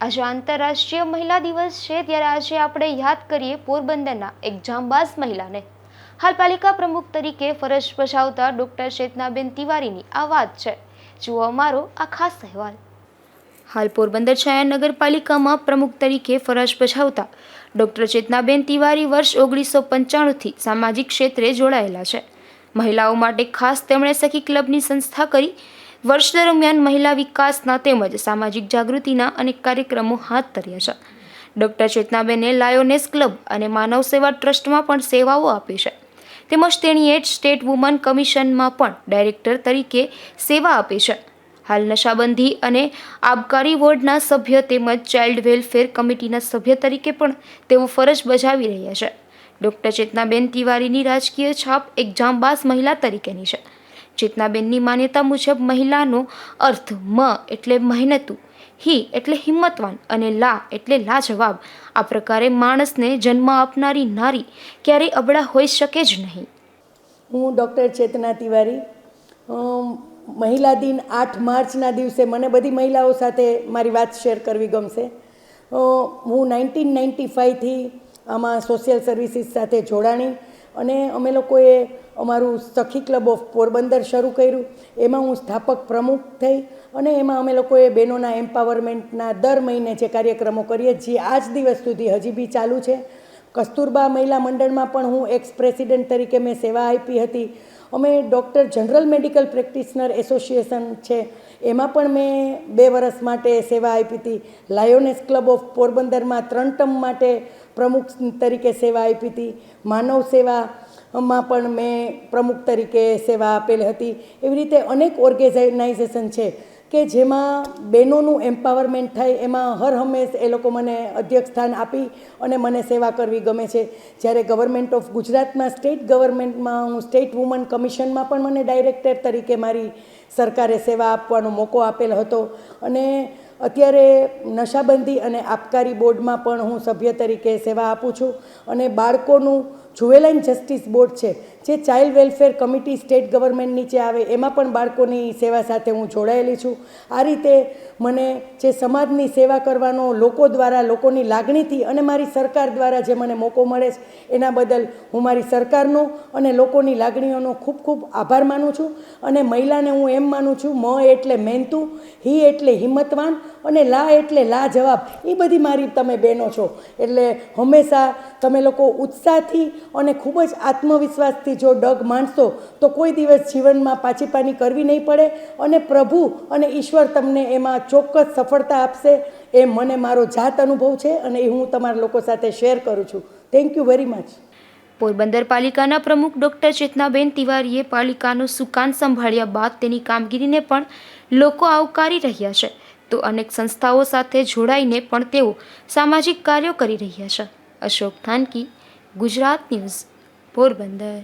આજે આંતરરાષ્ટ્રીય મહિલા દિવસ છે, ત્યારે આજે આપણે યાદ કરીએ પોરબંદરના એક જાંબાઝ મહિલાને. હાલ પાલિકા પ્રમુખ તરીકે ફરજ બજાવતા ડૉક્ટર ચેતનાબેન તિવારીની આ વાત છે. જુઓ અમારો આ ખાસ અહેવાલ. હાલ પોરબંદર છાયા નગરપાલિકામાં પ્રમુખ તરીકે ફરજ બજાવતા ડૉક્ટર ચેતનાબેન તિવારી વર્ષ ઓગણીસો પંચાણુંથી સામાજિક ક્ષેત્રે જોડાયેલા છે. મહિલાઓ માટે ખાસ તેમણે સખી ક્લબની સંસ્થા કરી વર્ષ દરમિયાન મહિલા વિકાસના તેમજ સામાજિક જાગૃતિના અનેક કાર્યક્રમો હાથ ધર્યા છે. ડૉક્ટર ચેતનાબેને લાયોનેસ ક્લબ અને માનવ સેવા ટ્રસ્ટમાં પણ સેવાઓ આપી છે. તેમજ તેણીએ સ્ટેટ વુમન કમિશનમાં પણ ડાયરેક્ટર તરીકે સેવા આપી છે. હાલ નશાબંધી અને આબકારી વોર્ડના સભ્ય તેમજ ચાઇલ્ડ વેલફેર કમિટીના સભ્ય તરીકે પણ તેઓ ફરજ બજાવી રહ્યા છે. ડૉક્ટર ચેતનાબેન તિવારીની રાજકીય છાપ એક જાંબાઝ મહિલા તરીકેની છે. ચેતનાબેનની માન્યતા મુજબ મહિલાનો અર્થ મ એટલે મહેનતું, હી એટલે હિંમતવાન અને લા એટલે લાજવાબ. આ પ્રકારે માણસને જન્મ આપનારી નારી ક્યારેય અબળા હોઈ શકે જ નહીં. હું ડૉક્ટર ચેતના તિવારી. મહિલા દિન આઠ માર્ચના દિવસે મને બધી મહિલાઓ સાથે મારી વાત શેર કરવી ગમશે. હું નાઇન્ટીન નાઇન્ટી ફાઇવથી આમાં સોશિયલ સર્વિસીસ સાથે જોડાણી અને અમે લોકોએ અમારું સખી ક્લબ ઓફ પોરબંદર શરૂ કર્યું. એમાં હું સ્થાપક પ્રમુખ થઈ અને એમાં અમે લોકોએ બહેનોના એમ્પાવરમેન્ટના દર મહિને જે કાર્યક્રમો કરીએ જે આજ દિવસ સુધી હજી બી ચાલુ છે. કસ્તુરબા મહિલા મંડળમાં પણ હું એક્સ પ્રેસિડેન્ટ તરીકે મેં સેવા આપી હતી. અમે doctor general medical practitioner association છે. એમાં પણ મેં બે વર્ષ માટે સેવા આપી હતી. લાયોનેસ ક્લબ ઓફ પોરબંદરમાં ત્રણ ટર્મ માટે પ્રમુખ તરીકે સેવા આપી હતી. માનવ સેવામાં પણ મેં પ્રમુખ તરીકે સેવા આપેલી હતી. એવી રીતે અનેક ઓર્ગેનાઇઝેશન છે. કે જેમાં બહેનોનું એમ્પાવરમેન્ટ થાય, એમાં હર હંમેશ એ લોકો મને અધ્યક્ષ સ્થાન આપી અને મને સેવા કરવી ગમે છે. જ્યારે ગવર્મેન્ટ ઓફ ગુજરાતમાં સ્ટેટ ગવર્મેન્ટમાં હું સ્ટેટ વુમન કમિશનમાં પણ મને ડાયરેક્ટર તરીકે મારી સરકારે સેવા આપવાનો મોકો આપેલો હતો. અને અત્યારે નશાબંધી અને આબકારી બોર્ડમાં પણ હું સભ્ય તરીકે સેવા આપું છું અને બાળકોનું જુવેલાઇન જસ્ટિસ બોર્ડ છે, જે child welfare committee state government નીચે આવે, એમાં પણ બાળકોની સેવા સાથે હું જોડાયેલી છું. આ રીતે મને જે સમાજની સેવા કરવાનો લોકો દ્વારા, લોકોની લાગણીથી અને મારી સરકાર દ્વારા જે મને મોકો મળે છે, એના બદલ હું મારી સરકારનો અને લોકોની લાગણીઓનો ખૂબ ખૂબ આભાર માનું છું. અને મહિલાને હું એમ માનું છું, મ એટલે મહેનતુ હી એટલે હિંમતવાન અને લા એટલે લા જવાબ. એ બધી મારી તમે બહેનો છો. એટલે હંમેશા તમે લોકો ઉત્સાહથી અને ખૂબ જ આત્મવિશ્વાસથી જો ડગ માણશો તો કોઈ દિવસ જીવનમાં પાછી પાની કરવી નહીં પડે અને પ્રભુ અને ઈશ્વર તમને એમાં ચોક્કસ સફળતા આપશે એ મને મારો જાત અનુભવ છે અને એ હું તમારા લોકો સાથે શેર કરું છું. Thank you very much Porbandar પાલિકાના પ્રમુખ ડૉક્ટર ચેતનાબેન તિવારીએ પાલિકાનું સુકાન સંભાળ્યા બાદ તેની કામગીરીને પણ લોકો આવકારી રહ્યા છે. તો અનેક સંસ્થાઓ સાથે જોડાઈને પણ તેઓ સામાજિક કાર્યો કરી રહ્યા છે. અશોક થાનકી, ગુજરાત ન્યૂઝ, પોરબંદર.